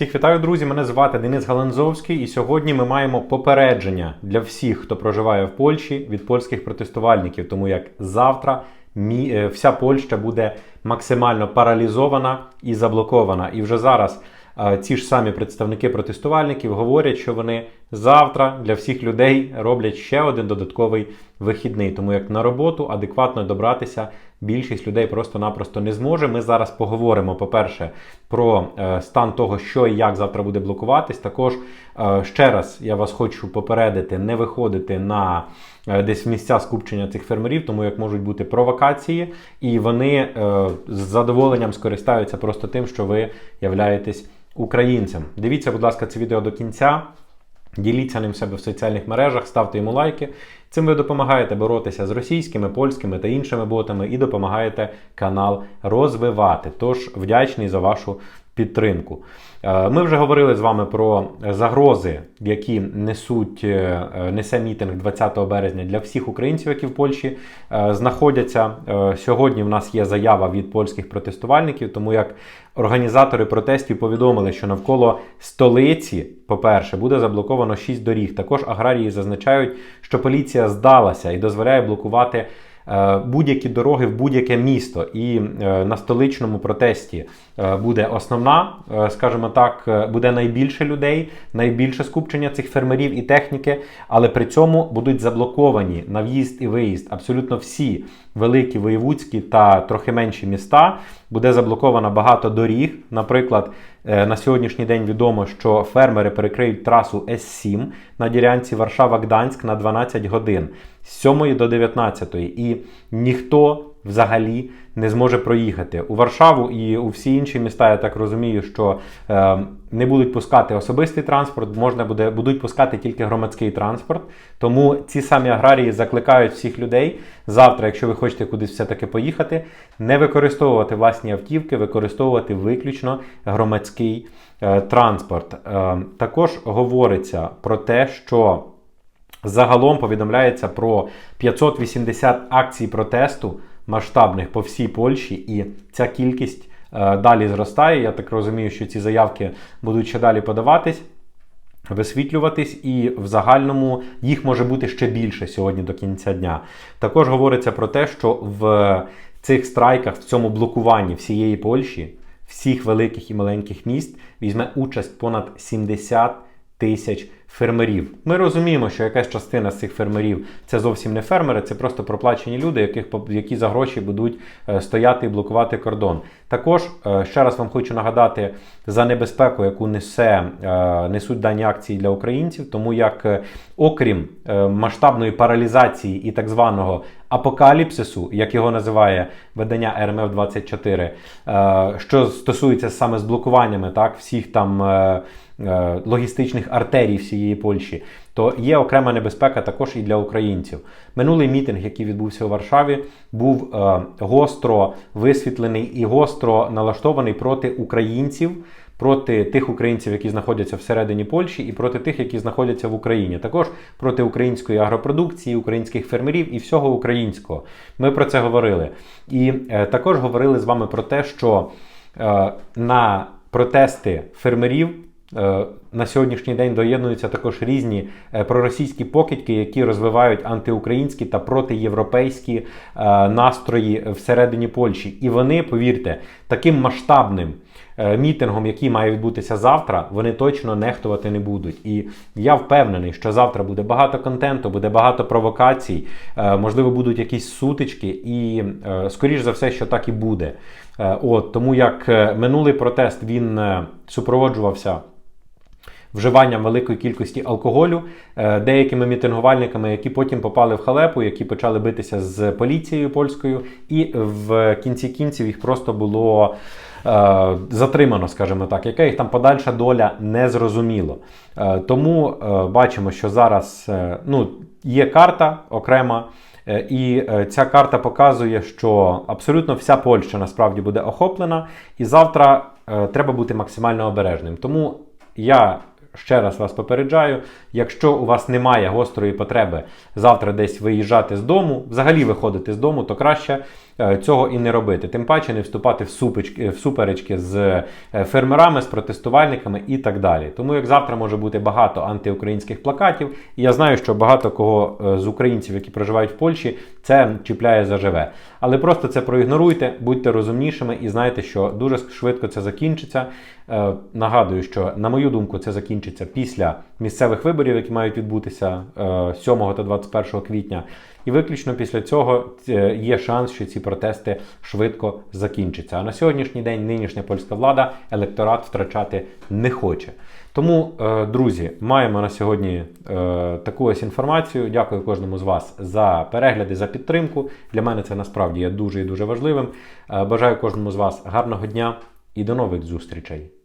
Всіх вітаю, друзі! Мене звати Денис Галанзовський, і сьогодні ми маємо попередження для всіх, хто проживає в Польщі від польських протестувальників, тому як завтра е, вся Польща буде максимально паралізована і заблокована. І вже зараз е, ці ж самі представники протестувальників говорять, що вони завтра для всіх людей роблять ще один додатковий вихідний, тому як на роботу адекватно добратися більшість людей просто-напросто не зможе. Ми зараз поговоримо, по-перше, про е, стан того, що і як завтра буде блокуватись. Також е, ще раз я вас хочу попередити, не виходити на е, десь місця скупчення цих фермерів, тому як можуть бути провокації, і вони з задоволенням скористаються просто тим, що ви являєтесь українцем. Дивіться, будь ласка, це відео до кінця. Діліться ним себе в соціальних мережах, ставте йому лайки. Цим ви допомагаєте боротися з російськими, польськими та іншими ботами і допомагаєте канал розвивати. Тож вдячний за вашу підтримку. Е, Ми вже говорили з вами про загрози, які несуть е, несе мітинг 20 березня для всіх українців, які в Польщі е, знаходяться. Сьогодні в нас є заява від польських протестувальників, тому як організатори протестів повідомили, що навколо столиці, по-перше, буде заблоковано 6 доріг. Також аграрії зазначають, що поліція здалася і дозволяє блокувати. Е, Будь-які дороги в будь-яке місто, і е, на столичному протесті е, буде основна, скажімо так, буде найбільше людей, найбільше скупчення цих фермерів і техніки, але при цьому будуть заблоковані на в'їзд і виїзд абсолютно всі великі воєвудські та трохи менші міста. Буде заблоковано багато доріг. Наприклад, е, на сьогоднішній день відомо, що фермери перекриють трасу С7 на ділянці Варшава-Гданськ на 12 годин з 7 до 19. І ніхто взагалі не зможе проїхати у Варшаву і у всі інші міста. Я так розумію, що е, не будуть пускати особистий транспорт, можна буде будуть пускати тільки громадський транспорт. Тому ці самі аграрії закликають всіх людей завтра, якщо ви хочете кудись все-таки поїхати, не використовувати власні автівки, використовувати виключно громадський е, транспорт. Е, також говориться про те, що Загалом повідомляється про 580 акцій протесту масштабних по всій Польщі, і ця кількість е, далі зростає. Я так розумію, що ці заявки будуть ще далі подаватись. Висвітлюватись, і в загальному їх може бути ще більше сьогодні до кінця дня. Також говориться про те, що в цих страйках, в цьому блокуванні всієї Польщі, всіх великих і маленьких міст візьме участь понад 70 тисяч фермерів. Ми розуміємо, що якась частина з цих фермерів це зовсім не фермери, це просто проплачені люди, яких які за гроші будуть е, стояти і блокувати кордон. Також е, ще раз вам хочу нагадати за небезпеку, яку несе е, несуть дані акції для українців, тому як окрім масштабної паралізації і так званого апокаліпсису, як його називає видання РМФ 24, е, що стосується саме з блокуваннями, так всіх там. Логістичних артерій всієї Польщі, то є окрема небезпека також і для українців. Минулий мітинг, який відбувся у Варшаві, був е, гостро висвітлений і гостро налаштований проти українців, проти тих українців, які знаходяться всередині Польщі, і проти тих, які знаходяться в Україні. Також проти української агропродукції, українських фермерів і всього українського. Ми про це говорили. І е, також говорили з вами про те, що е, на протести фермерів. Е, На сьогоднішній день доєднуються також різні е, проросійські покидьки, які розвивають антиукраїнські та протиєвропейські е, настрої всередині Польщі. І вони, повірте, таким масштабним е, мітингом, який має відбутися завтра, вони точно нехтувати не будуть. І я впевнений, що завтра буде багато контенту, буде багато провокацій, можливо, будуть якісь сутички, і скоріш за все, що так і буде. От тому як минулий протест він супроводжувався вживанням великої кількості алкоголю, е, деякими мітингувальниками, які потім попали в халепу, які почали битися з поліцією польською, і в кінці кінців їх просто було. е, Затримано, скажімо так, яка їх там подальша доля не зрозуміло. Е, Тому бачимо, що зараз ну, є карта окрема, І ця карта показує, що абсолютно вся Польща насправді буде охоплена, і завтра треба бути максимально обережним. Тому я ще раз вас попереджаю: якщо у вас немає гострої потреби завтра десь виїжджати з дому, взагалі виходити з дому, то краще цього і не робити. Тим паче не вступати в, супечки, в суперечки з е, фермерами, з протестувальниками і так далі. Тому як завтра може бути багато антиукраїнських плакатів, і я знаю, що багато кого е, з українців, які проживають в Польщі, це чіпляє заживе. Але просто це проігноруйте, будьте розумнішими і знайте, що дуже швидко це закінчиться. Е, Нагадую, що на мою думку, це закінчиться після місцевих виборів, які мають відбутися е, 7 та 21 квітня. І виключно після цього е, є шанс, що ці протести швидко закінчаться. А на сьогоднішній день нинішня польська влада електорат втрачати не хоче. Тому, е, друзі, маємо на сьогодні е, таку ось інформацію. Дякую кожному з вас за перегляди, за підтримку. Для мене це насправді є дуже і дуже важливим. Бажаю кожному з вас гарного дня і до нових зустрічей.